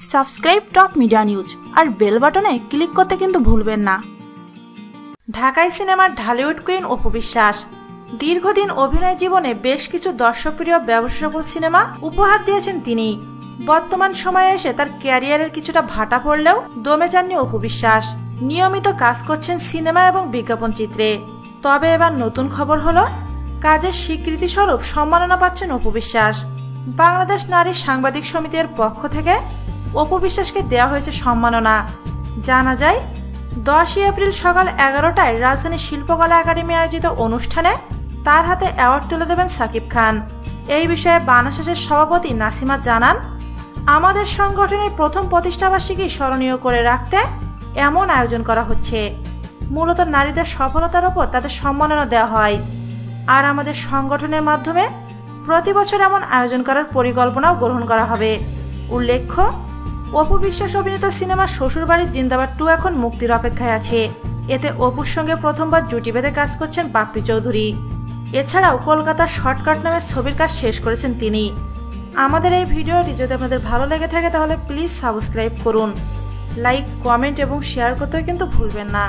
Subscribe top media news আর bell বাটনে click করতে কিন্তু ভুলবেন না। ঢাকাই সিনেমার ঢালিউড কুইন অপু বিশ্বাস। দীর্ঘদিন অভিনয় জীবনে বেশ কিছু দর্শকপ্রিয় ব্যবসাবল সিনেমা উপহার দিয়েছেন তিনি। বর্তমান সময়ে এসে তার ক্যারিয়ারের কিছুটা ভাটা পড়লেও দমে যাননি অপু বিশ্বাস। নিয়মিত কাজ করছেন সিনেমা এবং বিজ্ঞাপন চিত্রে। তবে এবার নতুন খবর হলো, কাজের স্বীকৃতি স্বরূপ সম্মাননা পাচ্ছেন অপু বিশ্বাস। বাংলাদেশ নারী সাংবাদিক সমিতির পক্ষ থেকে অপু বিশ্বাসকে দেওয়া হয়েছে সম্মাননা। জানা যায়, দশই এপ্রিল সকাল এগারোটায় রাজধানী শিল্পকলা একাডেমি আয়োজিত অনুষ্ঠানে তার হাতে অ্যাওয়ার্ড তুলে দেবেন সাকিব খান। এই বিষয়ে বানাসাসের সভাপতি নাসিমা জানান, আমাদের সংগঠনের প্রথম প্রতিষ্ঠাবার্ষিকী স্মরণীয় করে রাখতে এমন আয়োজন করা হচ্ছে। মূলত নারীদের সফলতার ওপর তাদের সম্মাননা দেওয়া হয়। আর আমাদের সংগঠনের মাধ্যমে প্রতি বছর এমন আয়োজন করার পরিকল্পনাও গ্রহণ করা হবে। উল্লেখ্য অপু বিশ্বাস অভিনীত সিনেমা শ্বশুরবাড়ির জিন্দাবাদ টু এখন মুক্তির অপেক্ষায় আছে। এতে অপুর সঙ্গে প্রথমবার জুটি বেঁধে কাজ করছেন বাপ্পি চৌধুরী। এছাড়াও কলকাতার শর্টকাট নামের ছবির কাজ শেষ করেছেন তিনি। আমাদের এই ভিডিওটি যদি আপনাদের ভালো লেগে থাকে তাহলে প্লিজ সাবস্ক্রাইব করুন। লাইক, কমেন্ট এবং শেয়ার করতেও কিন্তু ভুলবেন না।